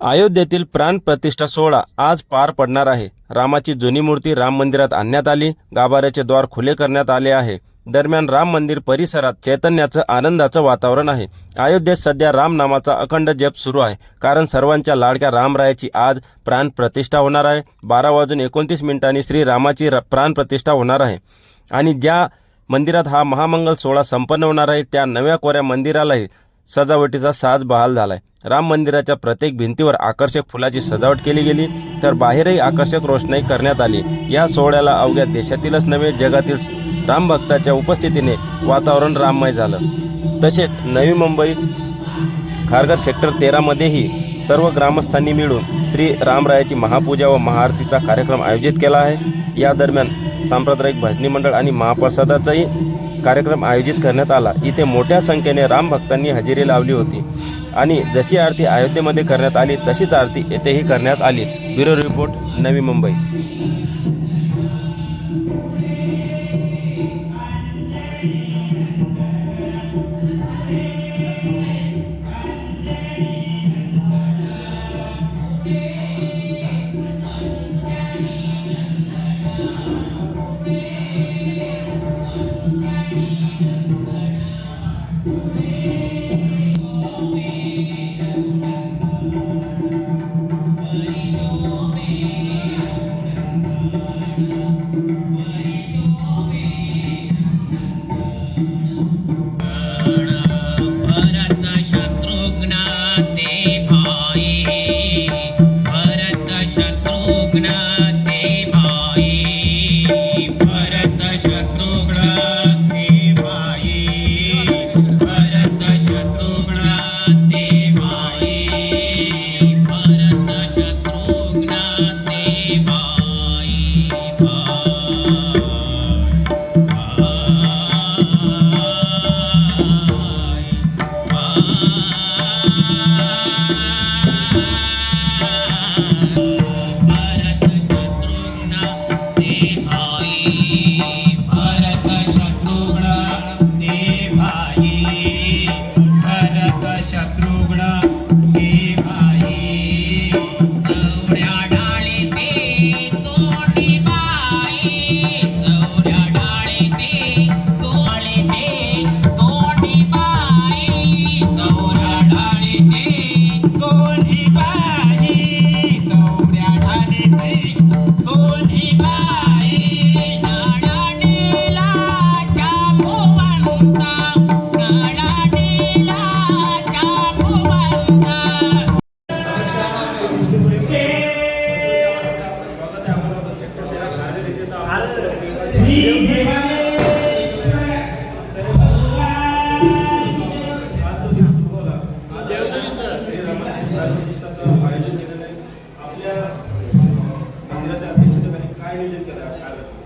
अयोध्येतील प्राण प्रतिष्ठा सोहळा आज पार पडणार आहे. रामाची जुनी मूर्ती राम मंदिरात आणण्यात आली गाभाऱ्याचे द्वार खुले करण्यात आले आहे. दरम्यान राम मंदिर परिसरात चैतन्याचं आनंदाचं वातावरण आहे. अयोध्येत सध्या राम नामाचा अखंड जप सुरू आहे. कारण सर्वांच्या लाडक्या रामरायाची आज प्राण प्रतिष्ठा होणार आहे. बारा वाजून एकोणतीस मिनिटांनी श्रीरामाची र प्राणप्रतिष्ठा होणार आहे. आणि ज्या मंदिरात हा महामंगल सोहळा संपन्न होणार आहे त्या नव्या कोऱ्या मंदिरालाही सजावटीचा साज बहाल झालाय. राम मंदिराच्या प्रत्येक भिंतीवर आकर्षक फुलाची सजावट केली गेली तर बाहेरही आकर्षक रोषणाई करण्यात आली. या सोहळ्याला अवघ्या देशातीलच नव्हे जगातील राम भक्ताच्या उपस्थितीने वातावरण राममय झालं. तसेच नवी मुंबई खारघर सेक्टर तेरामध्येही सर्व ग्रामस्थांनी मिळून श्री रामरायाची महापूजा व महाआरतीचा कार्यक्रम आयोजित केला आहे. या दरम्यान सांप्रदायिक भजनी मंडळ आणि महाप्रसादाचाही कार्यक्रम आयोजित करण्यात आला. इथे मोठ्या संख्येने रामभक्तांनी हजेरी लावली होती. आणि जशी आरती अयोध्येमध्ये करण्यात आली तशीच आरती येथेही करण्यात आली. Bureau report Navi Mumbai. शत्रुघ्न ते भाई. चौऱ्या डाळी ते तोडी बाई. चौऱ्या डाळी ते तोडी ते तोडी बाई. चौऱ्या डाळी ते तोडी बाई. चौऱ्या डाळी ते तोडी आयोजित करायला